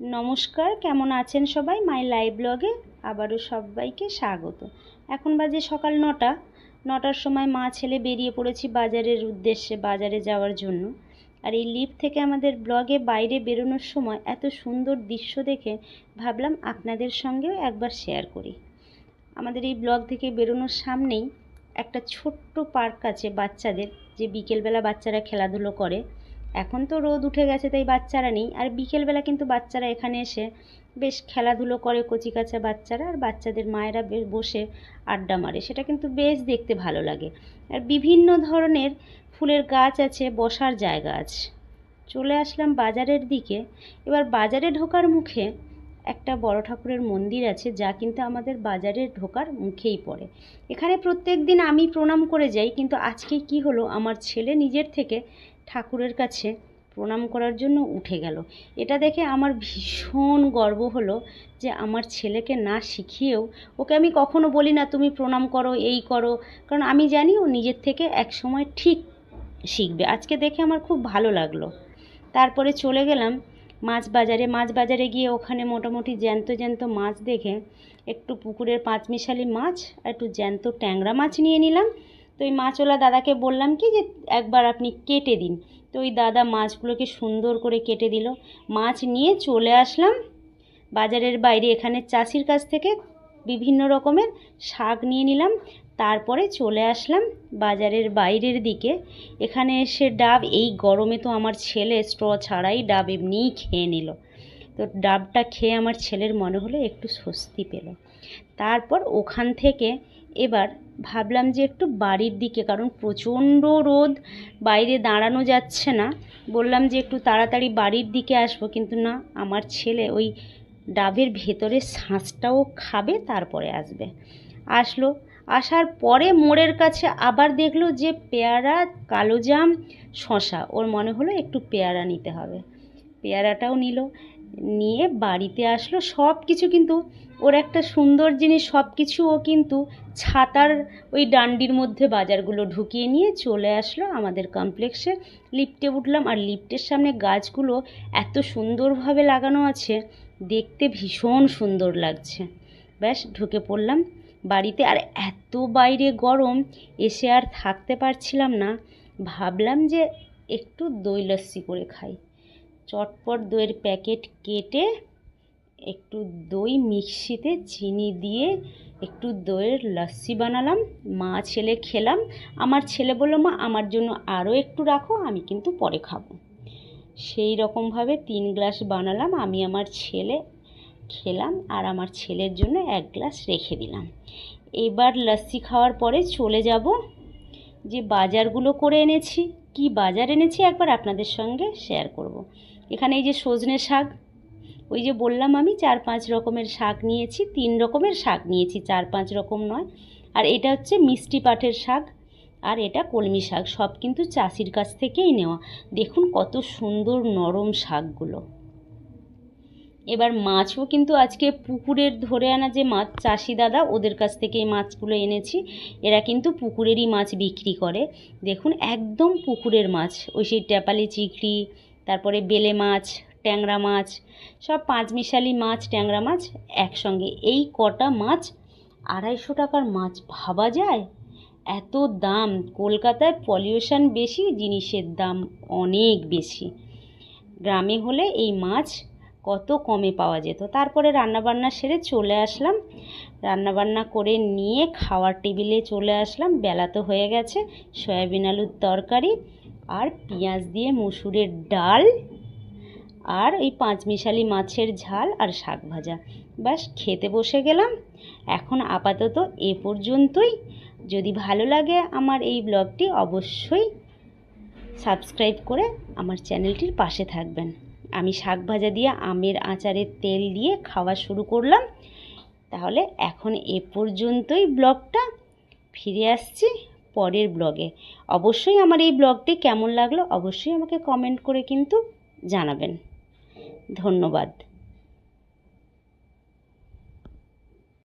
নমস্কার, কেমন আছেন সবাই? মাই লাইভ ব্লগে আবারও সবাইকে স্বাগত। এখন বাজে সকাল নটা। নটার সময় মা ছেলে বেরিয়ে পড়েছি বাজারের উদ্দেশ্যে, বাজারে যাওয়ার জন্য। আর এই লিফট থেকে আমাদের ব্লগে বাইরে বেরোনোর সময় এত সুন্দর দৃশ্য দেখে ভাবলাম আপনাদের সঙ্গেও একবার শেয়ার করি। আমাদের এই ব্লগ থেকে বেরোনোর সামনেই একটা ছোট্ট পার্ক আছে বাচ্চাদের, যে বিকেলবেলা বাচ্চারা খেলাধুলো করে। এখন তো রোদ উঠে গেছে, তাই বাচ্চারা নেই। আর বিকেলবেলা কিন্তু বাচ্চারা এখানে এসে বেশ খেলাধুলো করে, কচিকাচা বাচ্চারা আর বাচ্চাদের মায়েরা বেশ বসে আড্ডা মারে। সেটা কিন্তু বেশ দেখতে ভালো লাগে। আর বিভিন্ন ধরনের ফুলের গাছ আছে, বসার জায়গা আছে। চলে আসলাম বাজারের দিকে। এবার বাজারে ঢোকার মুখে একটা বড় ঠাকুরের মন্দির আছে, যা কিন্তু আমাদের বাজারে ঢোকার মুখেই পড়ে। এখানে প্রত্যেক দিন আমি প্রণাম করে যাই, কিন্তু আজকে কি হলো, আমার ছেলে নিজের থেকে ঠাকুরের কাছে প্রণাম করার জন্য উঠে গেল। এটা দেখে আমার ভীষণ গর্ব হলো যে আমার ছেলেকে না শিখিয়েও ওকে আমি কখনো বলি না, তুমি প্রণাম করো, এই করো। কারণ আমি জানি ও নিজের থেকে এক সময় ঠিক শিখবে। আজকে দেখে আমার খুব ভালো লাগল। তারপরে চলে গেলাম মাছ বাজারে। মাছ বাজারে গিয়ে ওখানে মোটামুটি জ্যান্ত জ্যান্ত মাছ দেখে একটু পুকুরের পাঁচমিশালি মাছ আর একটু জ্যান্ত ট্যাংরা মাছ নিয়ে নিলাম। তো ওই মাছওয়ালা দাদাকে বললাম কি যে একবার আপনি কেটে দিন। তো ওই দাদা মাছগুলোকে সুন্দর করে কেটে দিল। মাছ নিয়ে চলে আসলাম বাজারের বাইরে। এখানে চাষির কাছ থেকে বিভিন্ন রকমের শাক নিয়ে নিলাম। তারপরে চলে আসলাম বাজারের বাইরের দিকে। এখানে এসে ডাব, এই গরমে তো আমার ছেলে স্ট্র ছাড়াই ডাব এমনিই খেয়ে নিল। তো ডাবটা খেয়ে আমার ছেলের মনে হলো একটু স্বস্তি পেল। তারপর ওখান থেকে এবার ভাবলাম যে একটু বাড়ির দিকে, কারণ প্রচণ্ড রোদ, বাইরে দাঁড়ানো যাচ্ছে না। বললাম যে একটু তাড়াতাড়ি বাড়ির দিকে আসব, কিন্তু না, আমার ছেলে ওই ডাবের ভেতরে শাঁসটাও খাবে, তারপরে আসবে। আসলো, আসার পরে মোড়ের কাছে আবার দেখল যে পেয়ারা কালোজাম শশা ওর মনে হলো একটু পেয়ারা নিতে হবে। পেয়ারাটাও নিল নিয়ে বাড়িতে আসলো। সব কিছু কিন্তু ওর একটা সুন্দর জিনিস, সব কিছু ও কিন্তু ছাতার ওই ডান্ডির মধ্যে বাজারগুলো ঢুকিয়ে নিয়ে চলে আসলো আমাদের কমপ্লেক্সে লিফটে উঠলাম আর লিফটের সামনে গাছগুলো এত সুন্দরভাবে লাগানো আছে, দেখতে ভীষণ সুন্দর লাগছে। ব্যাস, ঢুকে পড়লাম বাড়িতে আর এত বাইরে গরম, এসে আর থাকতে পারছিলাম না। ভাবলাম যে একটু দই লস্যি করে খাই। চটপট দইয়ের প্যাকেট কেটে একটু দই মিক্সিতে চিনি দিয়ে একটু দইয়ের লস্যি বানালাম। মা, ছেলে খেলাম। আমার ছেলে বলল, মা, আমার জন্য আরও একটু রাখো, আমি কিন্তু পরে খাব। সেই রকমভাবে তিন গ্লাস বানালাম। আমি আমার ছেলে খেলাম আর আমার ছেলের জন্য এক গ্লাস রেখে দিলাম। এবার লস্যি খাওয়ার পরে চলে যাব যে বাজারগুলো করে এনেছি। কি বাজার এনেছি একবার আপনাদের সঙ্গে শেয়ার করব। এখানে এই যে সজনে শাক, ওই যে বললাম আমি চার পাঁচ রকমের শাক নিয়েছি, তিন রকমের শাক নিয়েছি, চার পাঁচ রকম নয়। আর এটা হচ্ছে মিষ্টি পাটের শাক আর এটা কলমি শাক, সব কিন্তু চাষির কাছ থেকেই নেওয়া। দেখুন কত সুন্দর নরম শাকগুলো। এবার মাছও কিন্তু আজকে পুকুরের ধরে আনা যে মাছ, চাষি দাদা ওদের কাছ থেকে এই মাছগুলো এনেছি। এরা কিন্তু পুকুরেরই মাছ বিক্রি করে। দেখুন একদম পুকুরের মাছ, ওই সেই ট্যাপালি চিংড়ি তারপরে বেলে মাছ, ট্যাংরা মাছ, সব পাঁচমিশালি মাছ, ট্যাংরা মাছ একসঙ্গে। এই কটা মাছ আড়াইশো টাকার মাছ, ভাবা যায়? এত দাম। কলকাতায় পলিউশন বেশি, জিনিসের দাম অনেক বেশি। গ্রামে হলে এই মাছ কত কমে পাওয়া যেত। তারপরে রান্নাবান্না সেরে চলে আসলাম। রান্নাবান্না করে নিয়ে খাওয়ার টেবিলে চলে আসলাম। বেলা তো হয়ে গেছে, সয়াবিন আলুর তরকারি আর পেঁয়াজ দিয়ে মুসুরের ডাল আর ওই পাঁচমিশালি মাছের ঝাল আর শাক ভাজা। ব্যাস, খেতে বসে গেলাম। এখন আপাতত এ পর্যন্তই। যদি ভালো লাগে আমার এই ব্লগটি, অবশ্যই সাবস্ক্রাইব করে আমার চ্যানেলটির পাশে থাকবেন। আমি শাক ভাজা দিয়ে আমের আচারের তেল দিয়ে খাওয়া শুরু করলাম। তাহলে এখন এ পর্যন্তই ব্লগটা। ফিরে আসছি পরের ব্লগে। অবশ্যই আমার এই ব্লগটি কেমন লাগল অবশ্যই আমাকে কমেন্ট করে কিন্তু জানাবেন। ধন্যবাদ।